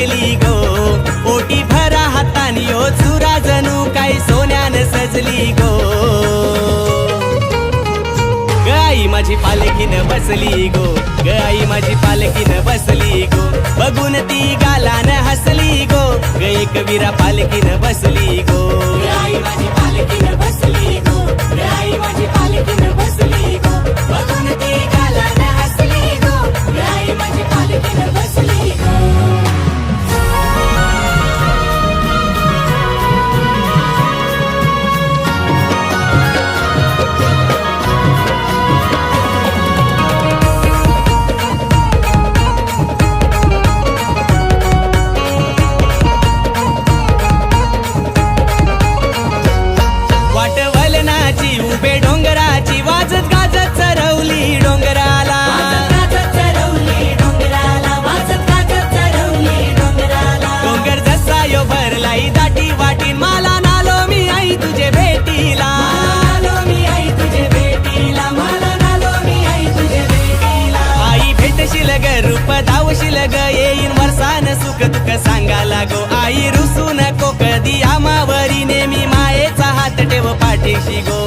लागली गो. ओटी भरा हातानी ओ चुरा जणू काय सोन्यान सजली गो. गाई माझी पालखीन बसली गो. गाई माझी पालखीन बसली गो. बघून ती गालान हसली गो. गई कबीरा पालखीन बसली गो. गाई माझी रूप ग येईन वरसान सुख दुःख सांगायला गो आई रुसू नको कधी आमावरी नेहमी मायेचा हात ठेव पाठीशी गो.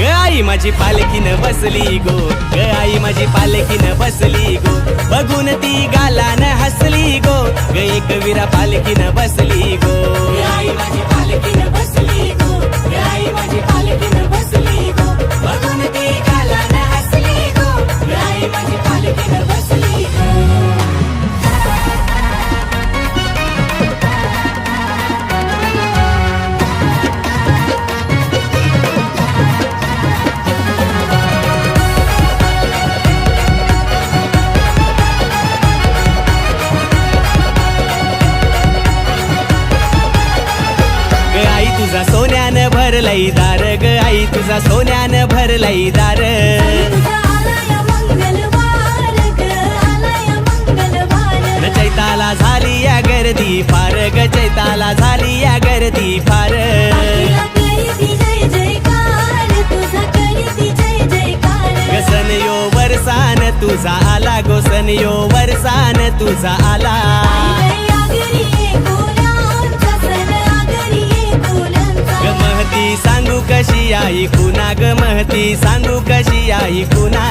ग आई माझी पालखीन बसली गो. ग आई माझी पालखीन बसली गो. बघून ती गालान हसली गो. ग एक विरा पालखीन बसली भरलई दार ग आई तुझा सोन्यान भरलई दार. ग चैताला झाली या गर्दी फार ग चैताला झाली या गर्दी फार. गसन तुझा यो वरसान तुझा आला गोसन यो वरसान तुझा आला. आई कुणा ग महती सांगू कशी आई कुणा